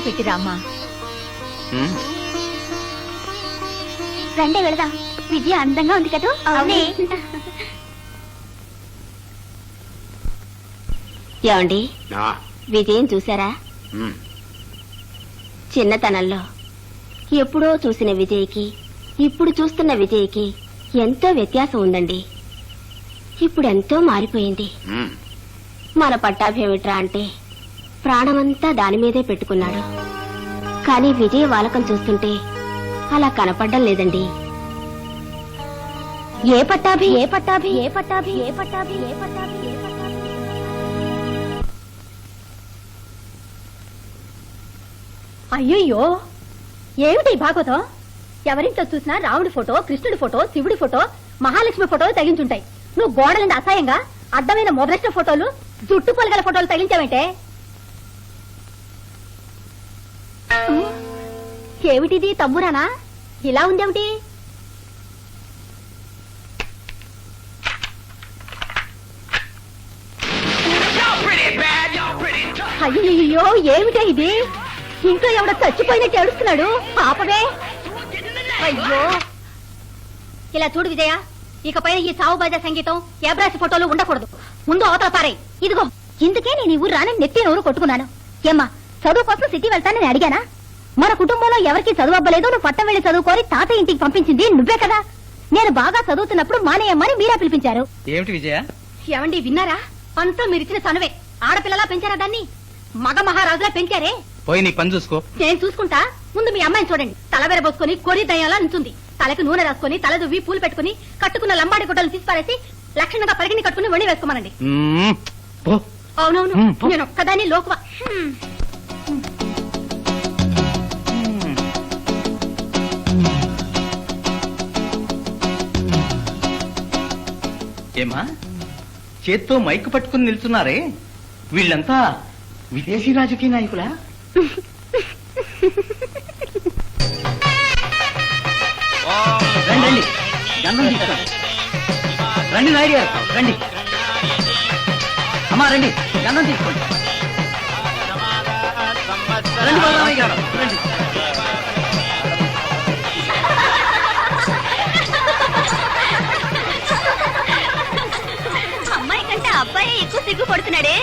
పెట్టిరామ్మా ఉమ్, రండి వెళదాం. విజయ అందంగా ఉంది కదా? అవునే. ఏమండి? నా, విజయం చూసారా చిన్నతనంలో ఎప్పుడో చూసిన విజయ్కి ఇప్పుడు చూస్తున్న విజయ్కి ఎంతో వ్యత్యాసం ఉందండి. ఇప్పుడు ఎంతో మారిపోయింది. మన పట్టాభేమిట్రా అంటే ప్రాణమంతా దాని మీదే పెట్టుకున్నాడు. కానీ విజయ్ వాలకం చూస్తుంటే అలా కనపడ్డం లేదండి. ఏ పట్టాభి? ఏ పట్టాభి? ఏ పట్టాభి? ఏ పట్టాభి? ఏ పట్టాభి? ఏ పట్టాభి? అయ్యయ్యో! ఏమిటి భాగవతం? ఎవరింట్లో చూసినా రాముడి ఫోటో కృష్ణుడి ఫోటో శివుడి ఫోటో మహాలక్ష్మి ఫోటోలు తగిలించుంటాయి. నువ్వు గోడలంటే అసహ్యంగా అడ్డమైన మొదలెట్టిన ఫోటోలు జుట్టు పొలగల ఫోటోలు తగిలించావంటే? ఏమిటిది తమ్మురానా? ఇలా ఉందేమిటి? అయ్యో ఏమిటే ఇది? ఇంట్లో ఎవడో చచ్చిపోయినట్టు ఏడుస్తున్నాడు? పాపమే. అయ్యో. ఇలా చూడు విజయ ఇకపైన ఈ సావు బాజా సంగీతం ఏబ్రాసి ఫోటోలు ఉండకూడదు. ముందు అవతల పారే. ఇదిగో ఇందుకే నేను ఈ ఊరు రాని నెత్తి నోరు కొట్టుకున్నాను. ఏమ్మా చదువు కోసం సిటీ వెళ్తానని అడిగానా? మన కుటుంబంలో ఎవరికి చదువు అవ్వలేదు నువ్వు పట్టం వెళ్ళి చదువుకోరి తాత ఇంటికి పంపించింది నువ్వే కదా. నేను బాగా చదువుతున్నప్పుడు మానేయమ్మని మీరా పిలిపించారు. ఏమిటి విజయ? ఏమండి విన్నారా? అంతా మీరిచ్చిన చనువే ఆడపిల్లలా పెంచారా దాన్ని? మగ మహారాజులా పెంచారే? పోయి నీ పని చూసుకో. నేను చూసుకుంటా. ముందు మీ అమ్మాయిని చూడండి. తల వెరబోసుకొని కొరి దయ్యాలా నించుంది. తలకు నూనె రాసుకొని తల దువ్వి పూలు పెట్టుకుని కట్టుకున్న లంబాడి గుడ్డలు తీసి పారేసి లక్షణంగా పరిగిని కట్టుకుని వణి వేసుకోమనండి. అవునవును. నేను ఒక్కదాన్ని లోకువా. ఏమా? చేత్తో మైక్ పట్టుకుని నిల్చున్నారే? వీళ్ళంతా విదేశీ రాజకీయ నాయకులా? రండి రండి. తీసుకోండి రండి. నాయుడు గారు. రండి. అమ్మా రండి. గంధం తీసుకోండి. రండి బాలరామయ్య గారు. రండి. సిగ్గుపడుతున్నాడే?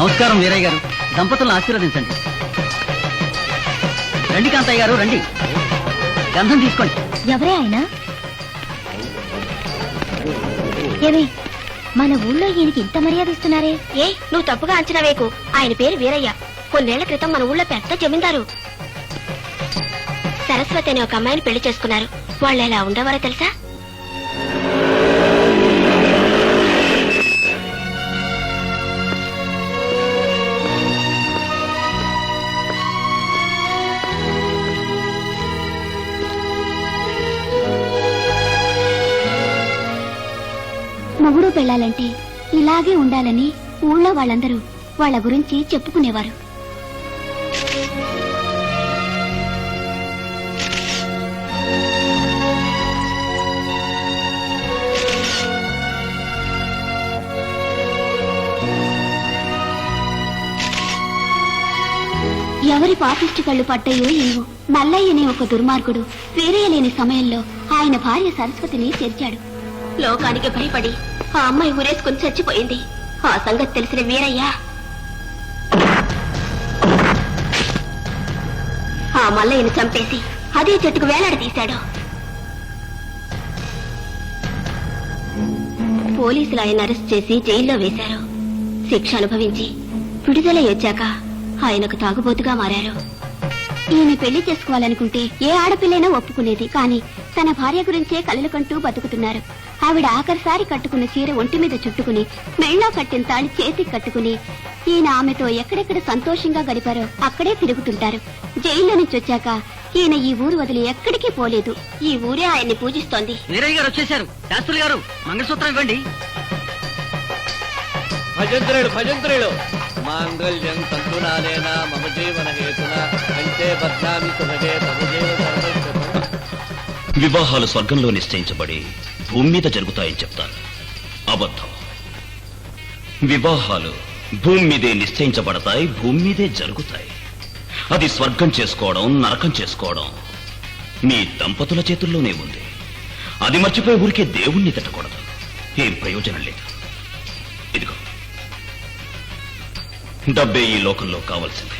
నమస్కారం వీరయ్య గారు. దంపతులను ఆశీర్వదించండి. రండి కాంతయ్య గారు రండి. గంధం తీసుకోండి. ఎవరే ఆయన? మన ఊళ్ళో ఈయనకి ఇంత మర్యాద ఇస్తున్నారే? ఏ నువ్వు తప్పుగా అంచనా వేకు ఆయన పేరు వీరయ్య. కొన్నేళ్ళ క్రితం మన ఊళ్ళో పెద్ద జమీందారు. సరస్వతి అనే ఒక అమ్మాయిని పెళ్ళి చేసుకున్నారు. వాళ్ళు ఎలా ఉండేవారో తెలుసా? మొగుడు పెళ్ళాలంటే ఇలాగే ఉండాలని ఊళ్ళో వాళ్ళందరూ వాళ్ళ గురించి చెప్పుకునేవారు. ఎవరి పాపిష్టి కళ్ళు పట్టయో ఏవో మల్లయ్యనే ఒక దుర్మార్గుడు వేరేయలేని సమయంలో ఆయన భార్య సరస్వతిని చేర్చాడు. లోకానికి భయపడి ఆ అమ్మాయి ఊరేసుకుని చచ్చిపోయింది. ఆ సంగతి తెలిసిన వీరయ్య. ఆ మల్లయ్యను చంపేసి అదే చెట్టుకు వేలాడదీశాడు పోలీసులు ఆయన అరెస్ట్ చేసి జైల్లో వేశారు. శిక్ష అనుభవించి విడుదలై వచ్చాక ఆయనకు తాగుబోతుగా మారారు. ఈయన పెళ్ళి చేసుకోవాలనుకుంటే ఏ ఆడపిల్లైనా ఒప్పుకునేది కానీ తన భార్య గురించే కలలు కంటూ బతుకుతున్నారు. ఆవిడ ఆఖరిసారి కట్టుకున్న చీర ఒంటి మీద చుట్టుకుని మెళ్ళో కట్టిన తాళి చేతికి కట్టుకుని ఈయన ఆమెతో ఎక్కడెక్కడ సంతోషంగా గడిపారో అక్కడే తిరుగుతుంటారు. జైల్లో నుంచి వచ్చాక ఈయన ఈ ఊరు వదిలి ఎక్కడికి పోలేదు. ఈ ఊరే ఆయన్ని పూజిస్తోంది. వీరయ్య గారు వచ్చేసారు శాస్త్రులు గారు మంగళసూత్రం ఇవ్వండి. భజంత్రుడు భజంత్రుడు మాంగళ్యం తంతునానేన మమ జీవన హేతున కంటే బద్నామి సుభగే సర్వైశ్వరం వివాహాలు స్వర్గంలో నిశ్చయించబడి భూమి మీద జరుగుతాయని చెప్తారు అబద్ధం. వివాహాలు భూమి మీదే నిశ్చయించబడతాయి భూమి మీదే జరుగుతాయి. అది స్వర్గం చేసుకోవడం నరకం చేసుకోవడం మీ దంపతుల చేతుల్లోనే ఉంది. అది మర్చిపోయి ఊరికే దేవుణ్ణి తిట్టకూడదు. ఏం ప్రయోజనం లేదు. ఇదిగో డబ్బే ఈ లోకంలో కావాల్సింది.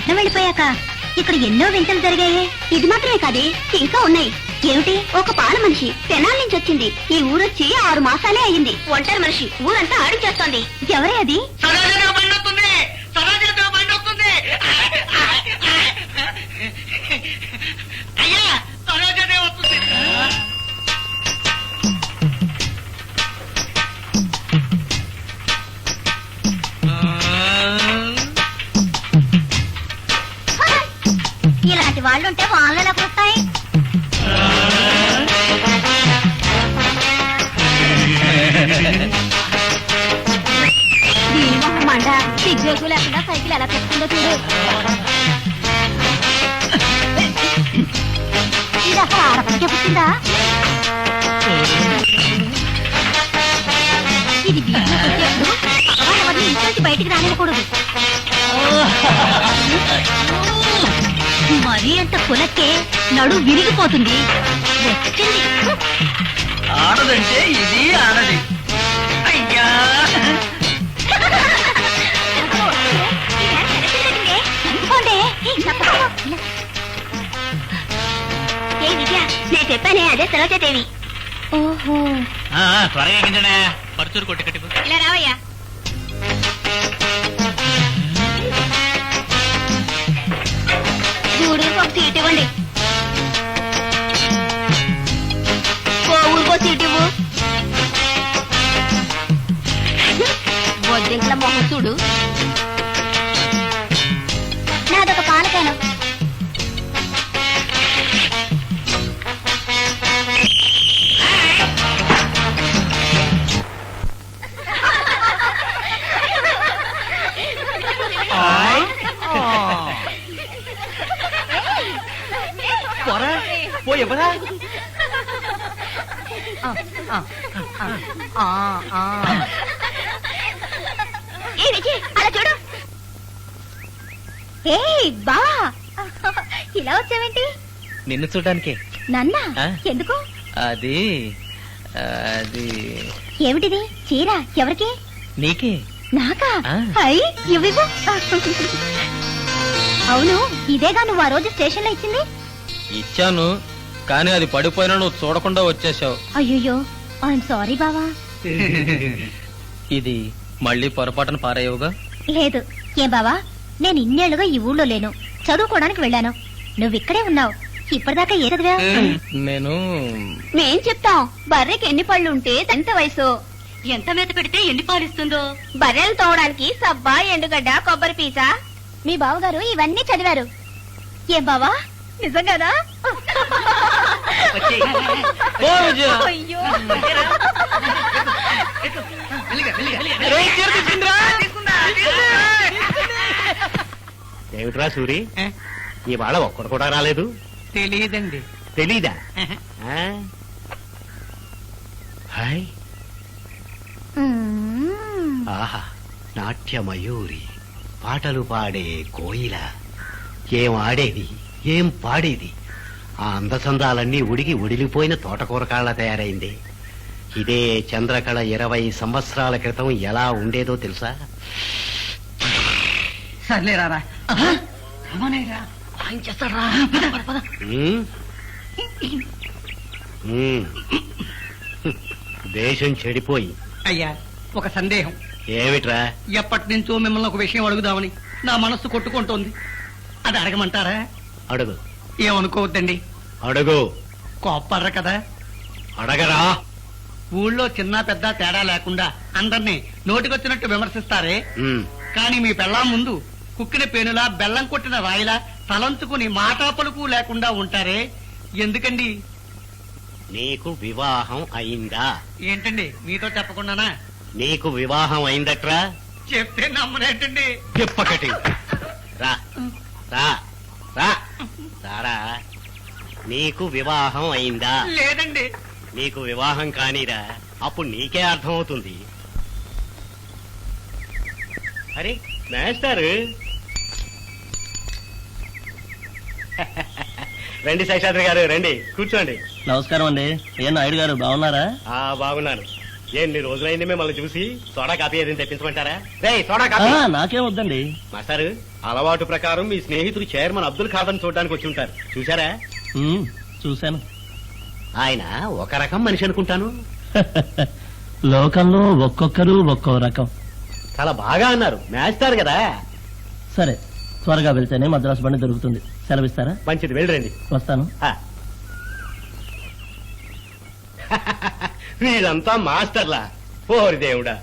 పట్నం వెళ్ళిపోయాక ఇక్కడ ఎన్నో వింతలు జరిగాయి. ఇది మాత్రమే కాదే ఇంకా ఉన్నాయి. ఏమిటి? ఒక పాల మనిషి తెనాల నుంచి వచ్చింది. ఈ ఊరొచ్చి ఆరు మాసాలే అయ్యింది ఒంటరి మనిషి ఊరంతా ఆడించేస్తోంది ఎవరే అది? అయ్యా దీని మొహం మండ సిగ్గు లేకుండా సైకిల్ ఎలా పెట్టుకుందో చూడు ఇది అసలు ఆడపడికే పుట్టిందా ఇది బయటికి రానివ్వకూడదు. మరీ అంత కులకే నడు విరిగిపోతుంది. వచ్చింది ఆడదంటే ఇది ఆడది. అయ్యా! నేను చెప్పానే అదే సరోజదేవి ఓహో. త్వరగా ఎక్కించండి పరుచూరు కొట్టి కట్టి ఇలా రావయ్యా. గూడూరుకు ఒక సీట్ ఇవ్వండి ఓ ఊరికో సీట్ ఇవ్వు. బొద్దింకల మొహం చూడు. నాదొక పాలకాను. పోరా? పో ఎవరా ఏ విజయ్ అలా చూడు. ఏ బా. ఇలా వచ్చావేంటి? నిన్ను చూడడానికి. నన్న? ఆ? ఎందుకు? అది అది. ఏమిటిది? చీర? ఎవరికి? నీకే. నాకా? ఆ. హై ఇవ్వివ్వు అవును ఇదేగా నువ్వు ఆ రోజు స్టేషన్లో ఇచ్చింది? ఇచ్చాను కానీ అది పడిపోయినా నువ్వు చూడకుండా వచ్చేసావు. అయ్యో ఐఎమ్ సారీ బావా. ఇది మళ్ళీ పొరపాటున పారేయవుగా? లేదు. ఏం బావా? నేను ఇన్నేళ్ళుగా ఈ ఊళ్ళో లేను. చదువుకోవడానికి వెళ్ళాను. నువ్వు ఇక్కడే ఉన్నావు. ఇప్పటిదాకా ఏ చదివా నేను మేం చెప్తాం. బర్రెకి ఎన్ని పళ్ళు ఉంటే ఎంత వయసు? ఎంత మేత పెడితే ఎన్ని పాలిస్తుందో? బర్రెలు తోవడానికి సబ్బా ఎండుగడ్డ కొబ్బరి పీచ? మీ బావగారు ఇవన్నీ చదివారు. ఏం బావా? నిజంగానా? అయ్యో. ఏమిట్రా సూరి? ఇవాళ ఒక్కడు కూడా రాలేదు. తెలియదండి తెలీదా? హాయ్. ఆహా నాట్యమయూరి పాటలు పాడే కోయిల ఏం ఆడేది? ఏం పాడేది? ఆ అందచందాలన్నీ ఉడిగి ఉడిలిపోయిన తోటకూర కాళ్ళ తయారైంది. ఇదే చంద్రకళ ఇరవై సంవత్సరాల క్రితం ఎలా ఉండేదో తెలుసా? సర్లే రారా. దేశం చెడిపోయి. అయ్యా ఒక సందేహం. ఏమిట్రా? ఎప్పటి నుంచో మిమ్మల్ని ఒక విషయం అడుగుదామని నా మనస్సు కొట్టుకుంటోంది. అది అడగమంటారా? అడుగు. ఏమనుకోవద్దండి? అడుగు. కోప్పర్ర కదా. అడగరా. ఊళ్ళో చిన్న పెద్ద తేడా లేకుండా అందరినీ నోటికొచ్చినట్టు విమర్శిస్తారే. కానీ మీ పెళ్ళాం ముందు కుక్కిన పేనులా బెల్లం కొట్టిన రాయిలా తలంచుకుని మాటా పలుకు లేకుండా ఉంటారే. ఎందుకండి? నీకు వివాహం అయిందా? ఏంటండి? మీతో చెప్పకుండానా? నీకు వివాహం అయిందట్రా? చెప్తే నమ్మనేటండి? చెప్పకటి. రా. రా. రా. రారా నీకు వివాహం అయిందా? లేదండి. నీకు వివాహం కానీరా అప్పుడు నీకే అర్థమవుతుంది. అరే మేస్టారు. రండి శేషాద్రి గారు రండి కూర్చోండి. నమస్కారం అండి. ఏ నాయుడు గారు బాగున్నారా? ఆ బాగున్నాను ఎన్ని రోజులైంది మిమ్మల్ని చూసి? సోడా కాపీ ఏదైనా తెప్పించమంటారా? రే సోడా కాపీ. నాకేం వద్దండి. మాస్టారు అలవాటు ప్రకారం మీ స్నేహితుడు చైర్మన్ అబ్దుల్ ఖాదర్ చూడడానికి వచ్చి ఉంటారు. చూసారా చూశాను. ఆయన ఒక రకం మనిషి అనుకుంటాను. లోకంలో ఒక్కొక్కరు ఒక్కో రకం. చాలా బాగా అన్నారు. మేస్తారు కదా. సరే త్వరగా వెళ్తేనే మద్రాసు బండి దొరుకుతుంది. సెలవిస్తారా? మంచిది వెళ్ళరండి. వస్తాను. ఆ. వీళ్ళంతా మాస్టర్లా. ఓరి దేవుడా.